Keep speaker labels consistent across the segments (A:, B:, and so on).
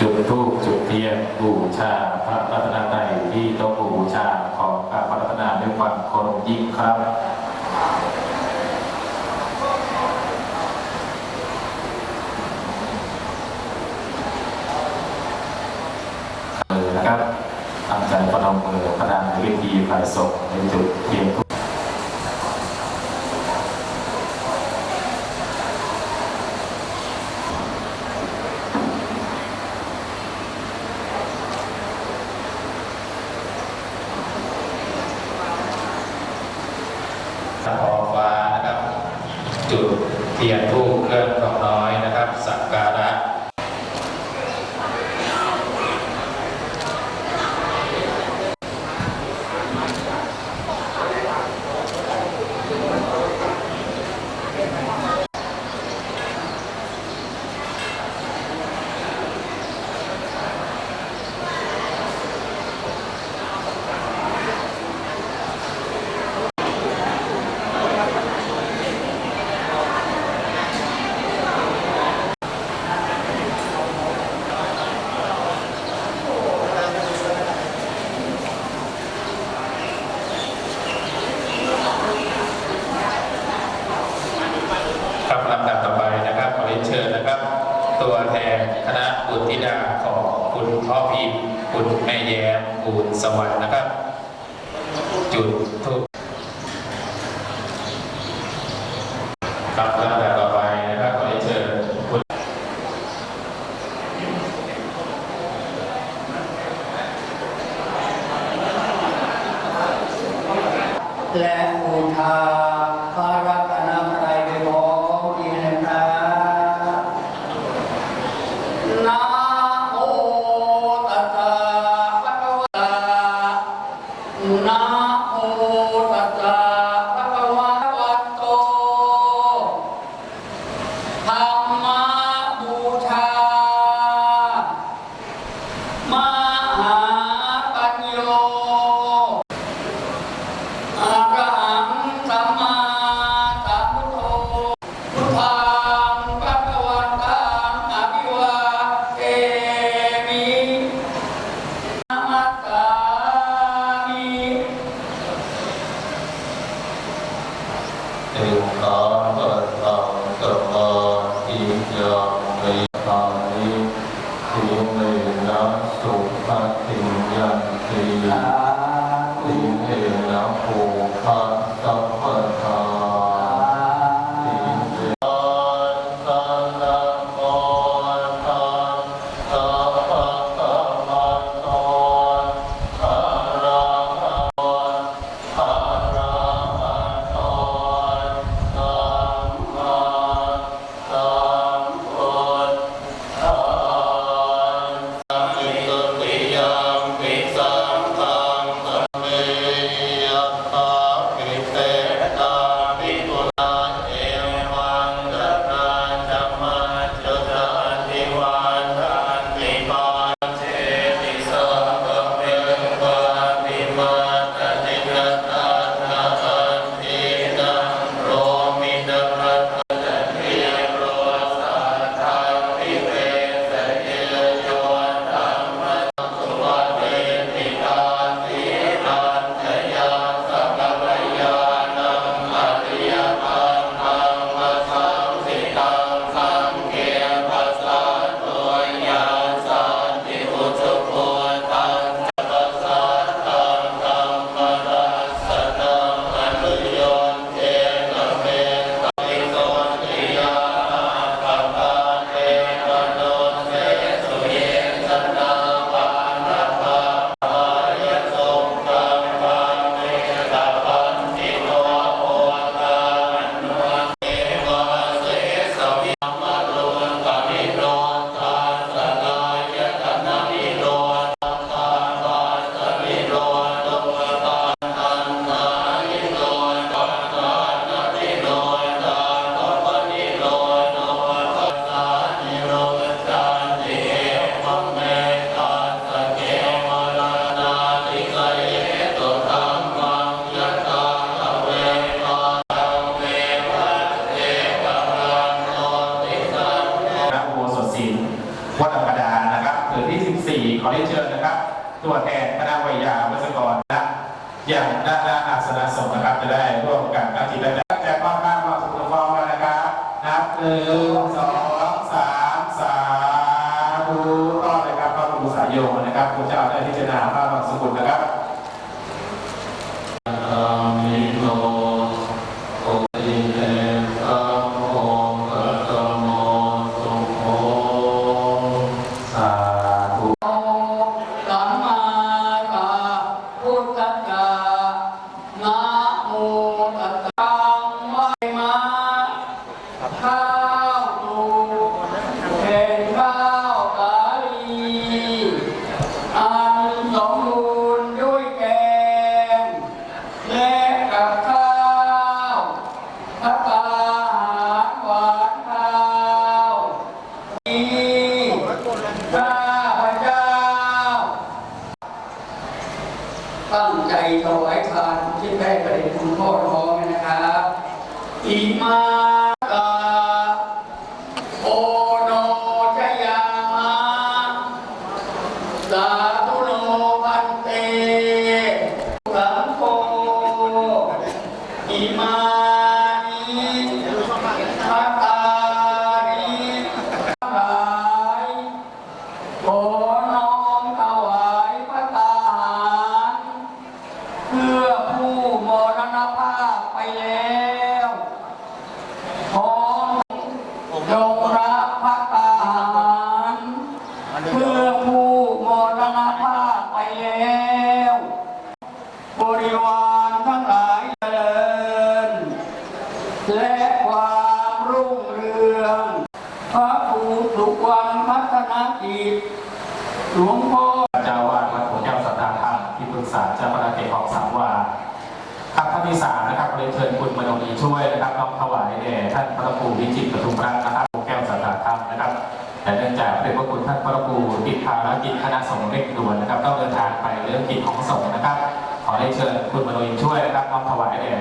A: จุ
B: ด
A: ธูปจุดเทียนบูชาพระรัตนตรัยที่โต๊ะบูชาของพระรัตนาด้วยความเคารพยิ่งครับนะครับทงใจประนมมือพระนางวิธีฝ่ายสงในจุดเทียนธ และบูชา
C: พระรัตนตรัยไปของอินทรานาโมตัสสะภะควะตะ
D: นาโมตัสสะภะคะวะโต 嗯 โยมนะ
A: ครับพระเจ้าได้พิจารณาพระบางสกุลนะครับ
C: 啊。 คุณพ่อพร้อมนะครับอีมา นาอีกหลวงพ่อ
A: เจ้าวาดวัดหัวแก้วสัตตาธรรมที่ปรึกษาเจ้าพระเกศของสังวาครับท่านที่สามนะครับเรียนเชิญคุณมโนดีช่วยนะครับน้อมถวายแด่ท่านพระครูวิจิตรปทุมรัตน์นะครับหัวแก้วสัตตาธรรมนะครับ แต่เนื่องจากเป็นพระคุณท่านพระครูติดภารกิจคณะสงฆ์เร่งด่วนนะครับต้องเดินทางไปเรื่องกิจของสงฆ์นะครับ ขอได้เชิญคุณมโนดีช่วยนะครับน้อมถวายแด่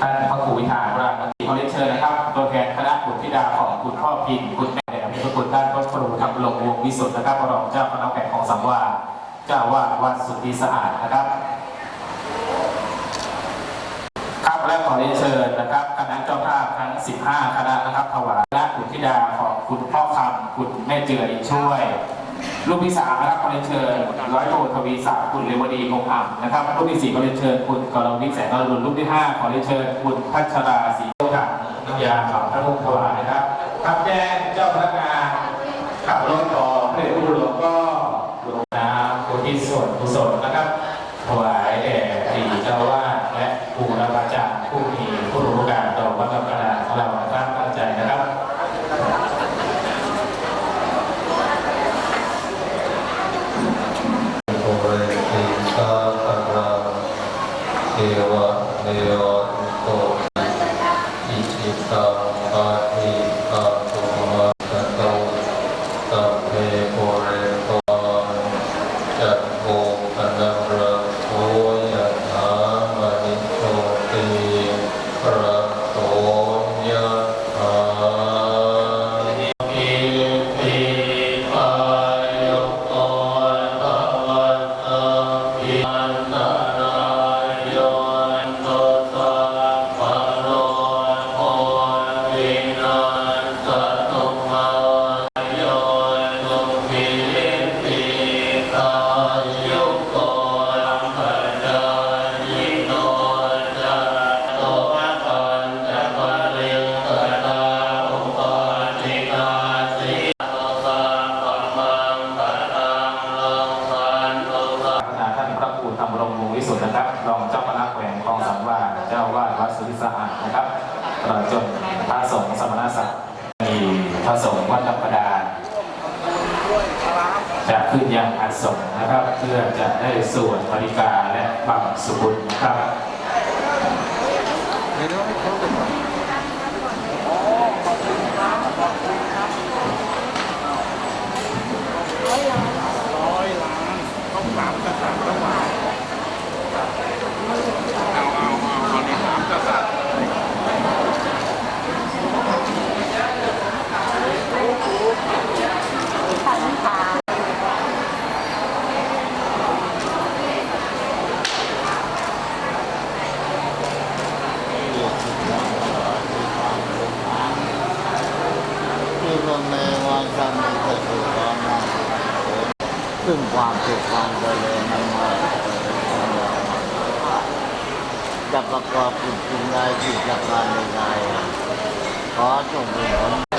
A: ท่านพระครูวิธาพระราชขอได้เชิญนะครับตัวแทนคณะบุตรธิดาของคุณพ่อพินคุณ วิสุทธ์นะครับรองเจ้าคณะแขกของสังวาเจ้าวาดวัดสุทธิสะอาดนะครับครับและขอเรียนเชิญนะครับคณะเจ้าภาพทั้ง
D: 15 คณะนะครับถวายและคุณธิดาของคุณพ่อคำคุณแม่เจริญช่วยรูปที่สามนะครับขอเรียนเชิญร้อยโททวีศักดิ์คุณเลวดีคงอ่ำนะครับรูปที่สี่ขอเรียนเชิญคุณกรวิทย์แสงนรุณรูปที่ห้าขอเรียนเชิญคุณพัชราศรีโตถังน้ำยาขาวพระมุขถวายนะครับครับแจ้งเจ้าพนักงาน ขับรถขอ นะครับเพื่
A: อจะ
D: ได้สวดปริกาและบังสุบุญนะครับ
E: ที่รวมในวันจันทร์นี้ก็คือความน่า ซึ่งความสุขความเจริญนั้นมาจะประกอบกิจสิ่งใดที่จะการใดๆขอจงเป็นผล